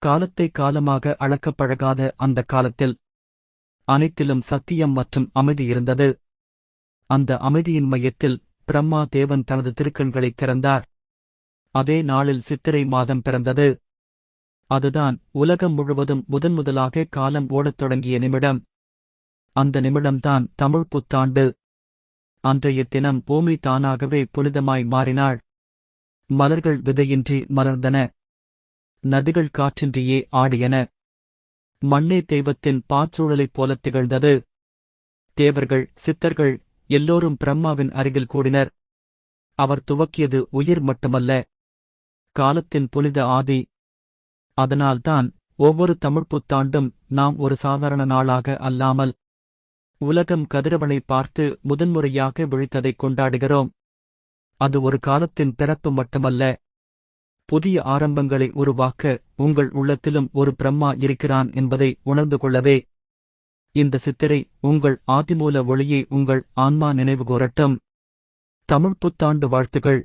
காலத்தை காலமாக அளக்கப் பழகாத அந்த காலத்தில் அனைத்திலும் சத்தியம் மற்றும் அமைதி இருந்தது. அந்த அமைதியின் மையத்தில் பிரம்மா தேவன் தனது திருக்கண்களைத் திறந்தார். அதே நாளில் சித்திரை மாதம் பிறந்தது. அதுதான் உலகம் முழுவதும் முதன்முதலாக காலம் ஓடத் தொடங்கிய நிமிடம். அந்த நிமிடம்தான் தமிழ் புத்தாண்டு. அன்றைய தினம் பூமி தானாகவே புனிதமாய் மாறினாள். மலர்கள் விதையின்றி மலர்ந்தன. நதிகள் காற்றின்றியே ஆடியன. மண்ணே தெய்வத்தின் பாச்சூழலைப் போல திகழ்ந்தது. தேவர்கள் சித்தர்கள் எல்லோரும் பிரம்மாவின் அருகில் கூடினர். அவர் துவக்கியது உயிர் மட்டுமல்ல. காலத்தின் புனித ஆதி. அதனால்தான் ஒவ்வொரு தமிழ்ப் புத்தாண்டும் நாம் ஒரு சாதாரண நாளாக அல்லாமல் உலகம் கதிரவனை பார்த்து முதன்முறையாக விழித்ததைக் கொண்டாடுகிறோம். அது ஒரு காலத்தின் பிறப்பு மட்டுமல்ல. புதிய ஆரம்பங்களை உருவாக்க உங்கள் உள்ளத்திலும் ஒரு பிரம்மா இருக்கிறான் என்பதை உணர்ந்து கொள்ளவே. இந்த சித்திரை உங்கள் ஆதிமூல ஒளியை உங்கள் ஆன்மா நினைவுகூரட்டும். தமிழ் புத்தாண்டு வாழ்த்துகள்